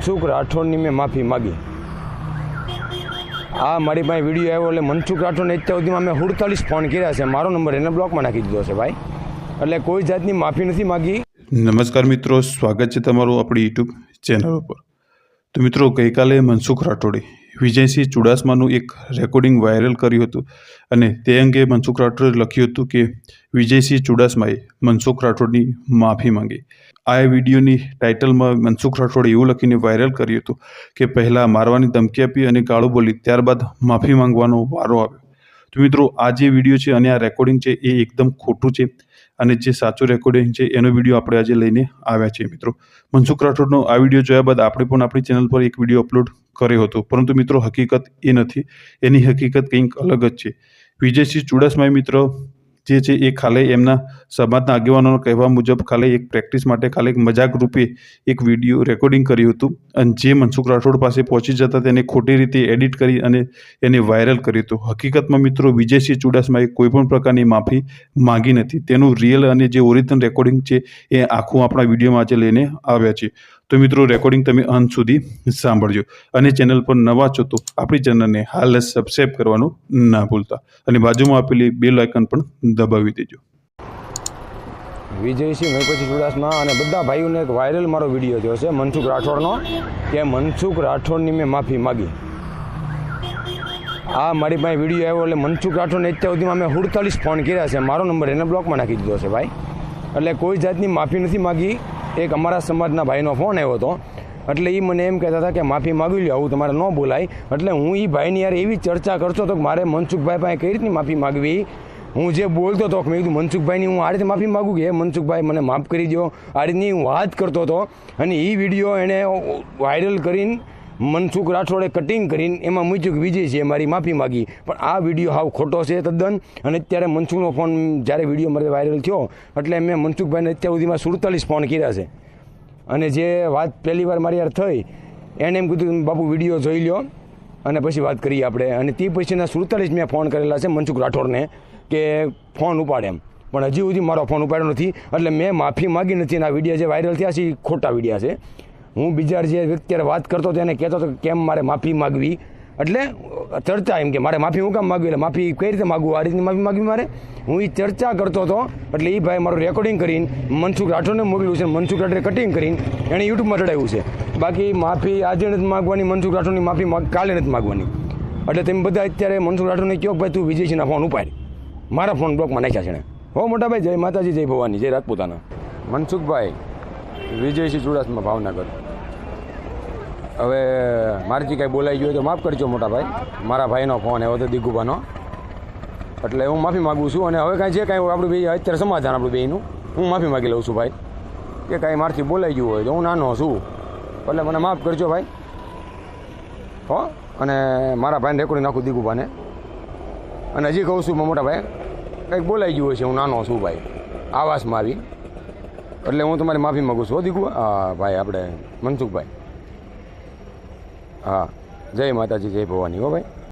મનસુખ રાઠોડની મેં માફી માગી. આ મારી પાસે વીડિયો આવ્યો એટલે મનસુખ રાઠોડને અત્યાર સુધીમાં મેં સુડતાલીસ ફોન કર્યા છે. મારો નંબર એને બ્લોકમાં નાખી દીધો છે ભાઈ. એટલે કોઈ જાતની માફી નથી માગી. નમસ્કાર મિત્રો, સ્વાગત છે તમારું આપણી યુટ્યુબ ચેનલ ઉપર. તો મિત્રો, ગઈકાલે મનસુખ રાઠોડે વિજયસિંહ ચુડાસમાનું એક રેકોર્ડિંગ વાયરલ કર્યું હતું અને તે અંગે મનસુખ રાઠોડે લખ્યું હતું કે વિજયસિંહ ચુડાસમાએ મનસુખ રાઠોડની માફી માંગી. આ વિડીયોની ટાઇટલમાં મનસુખ રાઠોડે એવું લખીને વાયરલ કર્યું હતું કે પહેલાં મારવાની ધમકી આપી અને ગાળું બોલી ત્યારબાદ માફી માંગવાનો વારો આવ્યો. તો મિત્રો, આ જે વીડિયો છે અને આ રેકોર્ડિંગ છે એ એકદમ ખોટું છે અને જે સાચું રેકોર્ડિંગ છે એનો વીડિયો આપણે આજે લઈને આવ્યા છીએ મિત્રો. મનસુખ રાઠોડનો આ વીડિયો જોયા બાદ આપણે પણ આપણી ચેનલ પર એક વીડિયો અપલોડ કર્યો હતો. પરંતુ મિત્રો, હકીકત એ નથી. એની હકીકત કંઈક અલગ જ છે. વિજયસિંહ ચુડાસમાએ મિત્રો, જે છે એ ખાલી એમના સમાજના આગેવાનોના કહેવા મુજબ ખાલી એક પ્રેક્ટિસ માટે ખાલી એક મજાક રૂપે એક વીડિયો રેકોર્ડિંગ કર્યું હતું. અને જે મનસુખ રાઠોડ પાસે પહોંચી જતા તેને ખોટી રીતે એડિટ કરી અને એને વાયરલ કર્યું હતું. હકીકતમાં મિત્રો, વિજયસિંહ ચુડાસમાએ કોઈ પણ પ્રકારની માફી માંગી નથી. તેનું રિયલ અને જે ઓરિજિનલ રેકોર્ડિંગ છે એ આખું આપણા વિડીયોમાં આજે લઈને આવ્યા છે. તો મિત્રો રેકોર્ડિંગ તમે અંત સુધી સાંભળજો અને ચેનલ પર નવા છો તો આપણી ચેનલને હાલ જ સબસ્ક્રાઈબ કરવાનું ના ભૂલતા અને બાજુમાં આપેલી બેલ આઇકન પણ દબાવી દેજો. વિજયસિંહ મહીપતિ ચુડાસમા અને બધા ભાઈઓને એક વાયરલ મારો વીડિયો થયો છે, મનસુખ રાઠોડનો, કે મનસુખ રાઠોડની મેં માફી માગી. આ મારી પાસે વીડિયો આવ્યો એટલે મનસુખ રાઠોડને અત્યાર સુધીમાં મેં સુડતાલીસ ફોન કર્યા છે. મારો નંબર એને બ્લોકમાં નાખી દીધો છે ભાઈ. એટલે કોઈ જાતની માફી નથી માગી. એક અમારા સમાજના ભાઈનો ફોન આવ્યો હતો. એટલે એ મને એમ કહેતા હતા કે માફી માગી લ્યો, આવું તમારે ન બોલાય. એટલે હું એ ભાઈની યાર એવી ચર્ચા કરતો હતો કે મારે મનસુખભાઈ પાસે કઈ રીતની માફી માગવી? હું જે બોલતો હતો મેં કીધું, મનસુખભાઈની, હું આ રીતે માફી માગું કે? મનસુખભાઈ, મને માફ કરી દો આ રીતની હું વાત કરતો હતો. અને એ વીડિયો એણે વાયરલ કરીને મનસુખ રાઠોડે કટિંગ કરીને એમાં મૂક્યું કે વિજય છે, મારી માફી માગી. પણ આ વીડિયો હાવ ખોટો છે, તદ્દન. અને અત્યારે મનસુખનો ફોન જ્યારે વીડિયો મારે વાયરલ થયો, એટલે મેં મનસુખભાઈને અત્યાર સુધીમાં સુડતાલીસ ફોન કર્યા છે. અને જે વાત પહેલી વાર મારી યાર થઈ, એને એમ કીધું બાપુ વીડિયો જોઈ લ્યો. અને પછી વાત કરીએ આપણે. અને તે પછીના સુડતાલીસ મેં ફોન કરેલા છે મનસુખ રાઠોડને, કે ફોન ઉપાડે એમ. પણ હજી સુધી મારો ફોન ઉપાડ્યો નથી. એટલે મેં માફી માગી નથી. અને આ વીડિયો જે વાયરલ થયા છે, એ ખોટા વિડીયા છે. હું બીજા જે વ્યક્તિ વાત કરતો હતો એને કહેતો હતો કેમ મારે માફી માગવી? એટલે ચર્ચા એમ કે મારે માફી હું કામ માગવી? એટલે માફી કઈ રીતે માગવું? આ રીતની માફી માગવી મારે? હું એ ચર્ચા કરતો હતો, એટલે એ ભાઈ મારું રેકોર્ડિંગ કરીને, મનસુખ રાઠોડને મોકલ્યું છે, મનસુખ રાઠોડે કટિંગ કરીને એણે યુટ્યુબમાં ચડાવ્યું છે. બાકી માફી આજે નથી માગવાની, મનસુખ રાઠોડની માફી કાલે નથી માગવાની. એટલે તમે બધા અત્યારે મનસુખ રાઠોડને કહો ભાઈ તું વિજયસિંહના ફોન ઉપાડ. મારા ફોન બ્લોકમાં નાખ્યા છે હો મોટા ભાઈ જય માતાજી, જય ભવાની, જય રાજપૂતાના. મનસુખભાઈ વિજયસિંહ ચુડાસમા ભાવનગર. હવે મારથી કાંઈ બોલાઈ ગયું તો માફ કરજો મોટા ભાઈ. મારા ભાઈનો ફોન એવો તો દીગુભાનો. એટલે હું માફી માગું છું અને હવે કાંઈ જે કાંઈ આપણું બે અત્યારે સમાધાન આપણું બેનું હું માફી માગી લઉં છું ભાઈ. કે કાંઈ મારથી બોલાઈ ગયું હોય તો હું નાનો છું. એટલે મને માફ કરજો ભાઈ. હો? અને મારા ભાઈને રેકોર્ડિંગ નાખું દીગુભાને. અને હજી કહું છું, મોટા ભાઈ, કંઈક બોલાઈ ગયું હોય છે, હું નાનો છું ભાઈ. આવાસમાં આવી. એટલે હું તમારી માફી માગું છું. દીકુ. હા, ભાઈ, આપણે મનસુખભાઈ. હા. જય માતાજી, જય ભવાની. હો, ભાઈ.